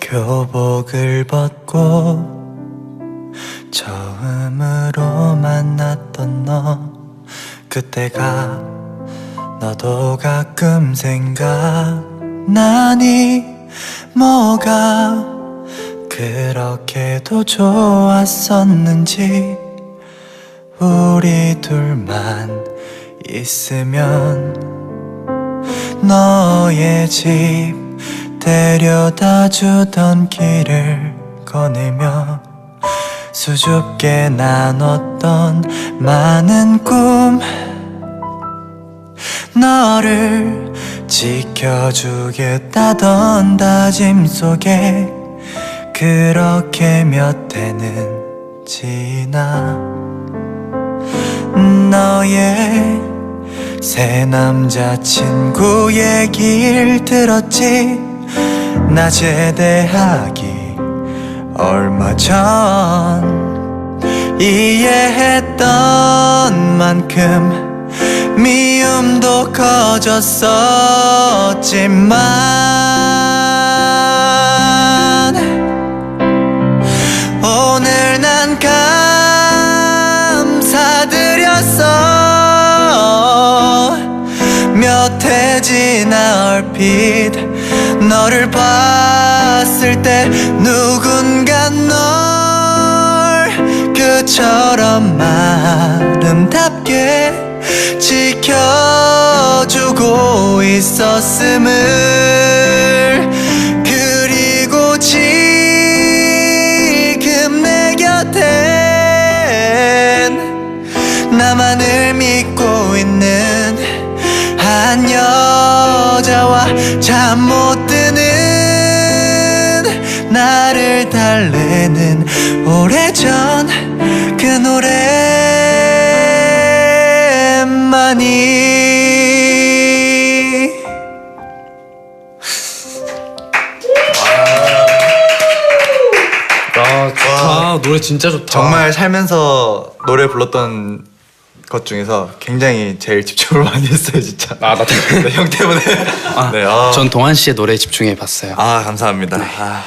교복을 벗고 처음으로 만났던 너 그때가 너도 가끔 생각나니? 뭐가 그렇게도 좋았었는지? 우리 둘만 있으면 너의 집 데려다 주던 길을 거닐며 수줍게 나눴던 많은 꿈 너를 지켜주겠다던 다짐 속에 그렇게 몇 해는 지나. 너의 새 남자친구 얘길 들었지 나 제대하기 얼마 전 이해했던 만큼 미움도 커졌었지만 오늘 난 감사드렸어. 몇 해 지나 얼핏 너를 봤을 때 누군가 널 그처럼 아름답게 지켜주고 있었음을 그리고 지금 내 곁엔 나만을 믿고 있는 한 여자와 잠못 나를 달래는 오래전 그 노래만이. 아 좋다. 노래 진짜 좋다. 정말 살면서 노래 불렀던 것 중에서 굉장히 제일 집중을 많이 했어요 진짜. 아, 나 때문에? 네, 형 때문에. 아, 네, 아, 전 동환 씨의 노래에 집중해 봤어요. 아 감사합니다. 아,